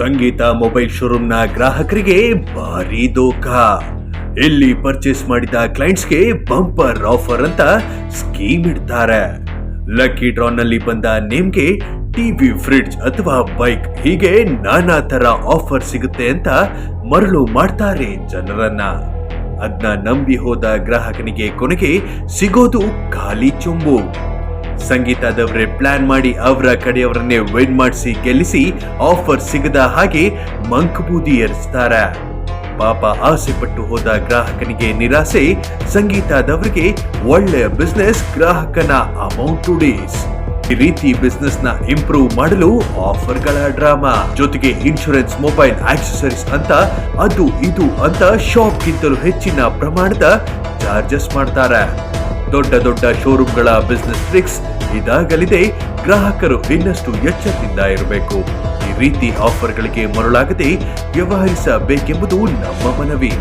ಸಂಗೀತ mobile ಶೋರೂಮ್ನ ಗ್ರಾಹಕರಿಗೆ ಭಾರಿ ದೋಖ ಇಲ್ಲಿ ಪರ್ಚೇಸ್ ಮಾಡಿದ ಕ್ಲೈಂಟ್ಸ್ಗೆ ಬಂಪರ್ ಆಫರ್ ಅಂತ ಸ್ಕೀಮ್ ಇಡ್ತಾರೆ. ಲಕ್ಕಿ ಡ್ರಾನಲ್ಲಿ ಬಂದ ನೇಮ್ಗೆ ಟಿವಿ ಫ್ರಿಡ್ಜ್ ಅಥವಾ ಬೈಕ್ ಹೀಗೆ ನಾನಾ ತರ ಆಫರ್ ಸಿಗುತ್ತೆ ಅಂತ ಮರಳು ಮಾಡ್ತಾರೆ ಜನರನ್ನ. ಅದನ್ನ ನಂಬಿ ಹೋದ ಗ್ರಾಹಕನಿಗೆ ಕೊನೆಗೆ ಸಿಗೋದು ಖಾಲಿ ಚೊಂಬು. ಸಂಗೀತದವರೇ ಪ್ಲಾನ್ ಮಾಡಿ ಅವರ ಕಡೆಯವರನ್ನೇ ವಿನ್ ಮಾಡಿಸಿ, ಗೆಲ್ಲಿಸಿ ಆಫರ್ ಸಿಗದ ಹಾಗೆ ಮಂಕಬೂದಿ ಏರಿಸ್ತಾರೆ. ಪಾಪ ಆಸೆ ಪಟ್ಟು ಹೋದ ಗ್ರಾಹಕನಿಗೆ ನಿರಾಸೆ, ಸಂಗೀತದವರಿಗೆ ಒಳ್ಳೆಯ ಬಿಸ್ನೆಸ್ ಗ್ರಾಹಕನ ಅಮೌಂಟ್ ಟು ಡೇಸ್ ಈ ರೀತಿ ಬಿಸ್ನೆಸ್ನ ಇಂಪ್ರೂವ್ ಮಾಡಲು ಆಫರ್ಗಳ ಡ್ರಾಮಾ. ಜೊತೆಗೆ ಇನ್ಶೂರೆನ್ಸ್ ಮೊಬೈಲ್ ಆಕ್ಸೆಸರೀಸ್ ಅಂತ ಅದು ಇದು ಅಂತ ಶಾಪ್ ಗಿಂತಲೂ ಹೆಚ್ಚಿನ ಪ್ರಮಾಣದ ಚಾರ್ಜಸ್ ಮಾಡ್ತಾರೆ. ದೊಡ್ಡ ದೊಡ್ಡ ಶೋರೂಮ್ಗಳ ಬಿಸ್ನೆಸ್ ಟ್ರಿಕ್ಸ್ ಇದಾಗಲಿದೆ ಗ್ರಾಹಕರು ಇನ್ನಷ್ಟು ಎಚ್ಚರದಿಂದ ಇರಬೇಕು. ಈ ರೀತಿ ಆಫರ್ಗಳಿಗೆ ಮರುಳಾಗದೆ ವ್ಯವಹರಿಸಬೇಕೆಂಬುದು ನಮ್ಮ ಮನವಿ.